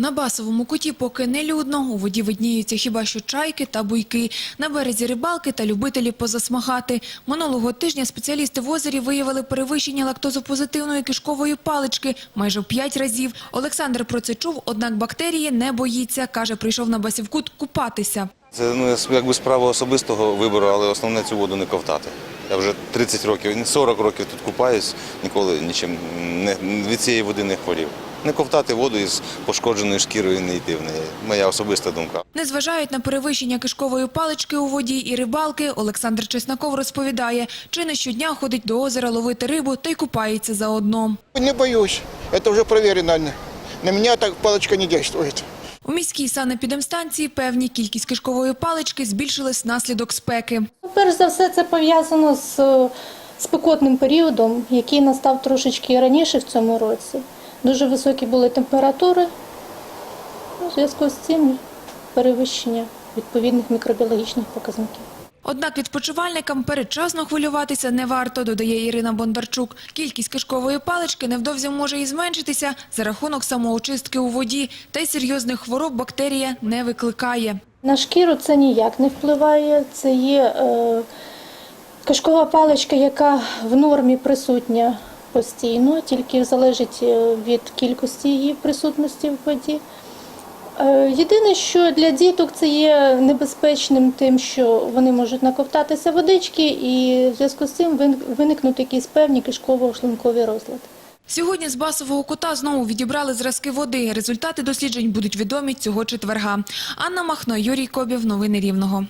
На басовому куті поки не людно. У воді видніються хіба що чайки та буйки. На березі рибалки та любителі позасмагати. Минулого тижня спеціалісти в озері виявили перевищення лактозопозитивної кишкової палички майже в п'ять разів. Олександр про це чув, однак бактерії не боїться. Каже, прийшов на басівкут купатися. Це ну, якби справа особистого вибору, але основне цю воду не ковтати. Я вже 30 років, 40 років тут купаюсь, ніколи нічим не, від цієї води не хворів. Не ковтати воду із пошкодженою шкірою не йти в неї. Моя особиста думка. Не зважають на перевищення кишкової палички у воді і рибалки. Олександр Чесноков розповідає, чи не щодня ходить до озера ловити рибу та й купається заодно. Не боюсь, это уже проверено. На меня так палочка не действует. У міській санепідемстанції певні кількість кишкової палички збільшилась внаслідок спеки. Перш за все, це пов'язано з спекотним періодом, який настав трошечки раніше в цьому році. Дуже високі були температури. У зв'язку з цим перевищення відповідних мікробіологічних показників. Однак відпочивальникам передчасно хвилюватися не варто, додає Ірина Бондарчук. Кількість кишкової палички невдовзі може і зменшитися за рахунок самоочистки у воді, та й серйозних хвороб бактерія не викликає. На шкіру це ніяк не впливає. Це є е, кишкова паличка, яка в нормі присутня постійно, тільки залежить е, від кількості її присутності в воді. Е, Єдине, що для діток це є небезпечним тим, що вони можуть наковтатися водички, і в зв'язку з цим вин- виникнуть якісь певні кишково-шлункові розлади. Сьогодні з басового кута знову відібрали зразки води. Результати досліджень будуть відомі цього четверга. Анна Махно, Юрій Кобів. Новини Рівного.